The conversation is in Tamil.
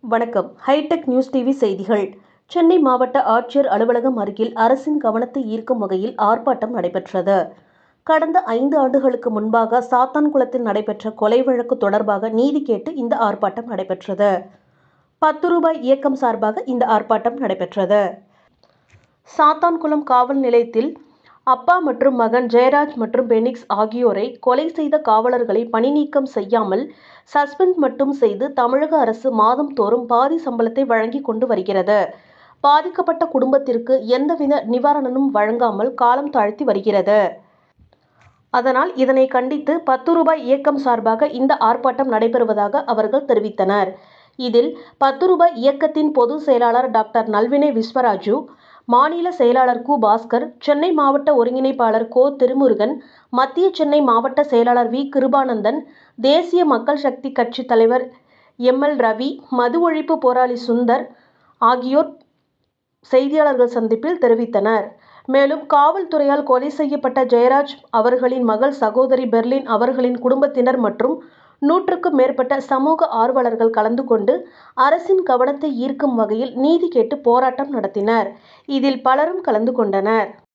வணக்கம். ஹைடெக் நியூஸ் டிவி செய்திகள். சென்னை மாவட்ட ஆட்சியர் அலுவலகம் அருகில் அரசின் கவனத்தை ஈர்க்கும் வகையில் ஆர்ப்பாட்டம் நடைபெற்றது. கடந்த ஐந்து ஆண்டுகளுக்கு முன்பாக சாத்தான்குளத்தில் நடைபெற்ற கொலை வழக்கு தொடர்பாக நீதி கேட்டு இந்த ஆர்ப்பாட்டம் நடைபெற்றது. பத்து ரூபாய் இயக்கம் சார்பாக இந்த ஆர்ப்பாட்டம் நடைபெற்றது. சாத்தான்குளம் காவல் நிலையத்தில் அப்பா மற்றும் மகன் ஜெயராஜ் மற்றும் பெனிக்ஸ் ஆகியோரை கொலை செய்த காவலர்களை பணி நீக்கம் செய்யாமல் சஸ்பெண்ட் மட்டும் செய்து தமிழக அரசு மாதம் தோறும் பாதி சம்பளத்தை வழங்கி கொண்டு வருகிறது. பாதிக்கப்பட்ட குடும்பத்திற்கு எந்தவித நிவாரணமும் வழங்காமல் காலம் தாழ்த்தி வருகிறது. அதனால் இதனை கண்டித்து பத்து ரூபாய் இயக்கம் சார்பாக இந்த ஆர்ப்பாட்டம் நடைபெறுவதாக அவர்கள் தெரிவித்தனர். இதில் பத்து ரூபாய் இயக்கத்தின் பொதுச் செயலாளர் டாக்டர் நல்வினை விஸ்வராஜு மாநில செயலாளர் கு. பாஸ்கர் சென்னை மாவட்ட ஒருங்கிணைப்பாளர் கோ. திருமுருகன் மத்திய சென்னை மாவட்ட செயலாளர் வி. கிருபானந்தன் தேசிய மக்கள் சக்தி கட்சி தலைவர் எம். எல். ரவி மது ஒழிப்பு போராளி சுந்தர் ஆகியோர் செய்தியாளர்கள் சந்திப்பில் தெரிவித்தனர். மேலும் காவல்துறையால் கொலை செய்யப்பட்ட ஜெயராஜ் அவர்களின் மகள் சகோதரி பெர்லின் அவர்களின் குடும்பத்தினர் மற்றும் நூற்றுக்கும் மேற்பட்ட சமூக ஆர்வலர்கள் கலந்து கொண்டு அரசின் கவனத்தை ஈர்க்கும் வகையில் நீதி கேட்டு போராட்டம் நடத்தினர். இதில் பலரும் கலந்து கொண்டனர்.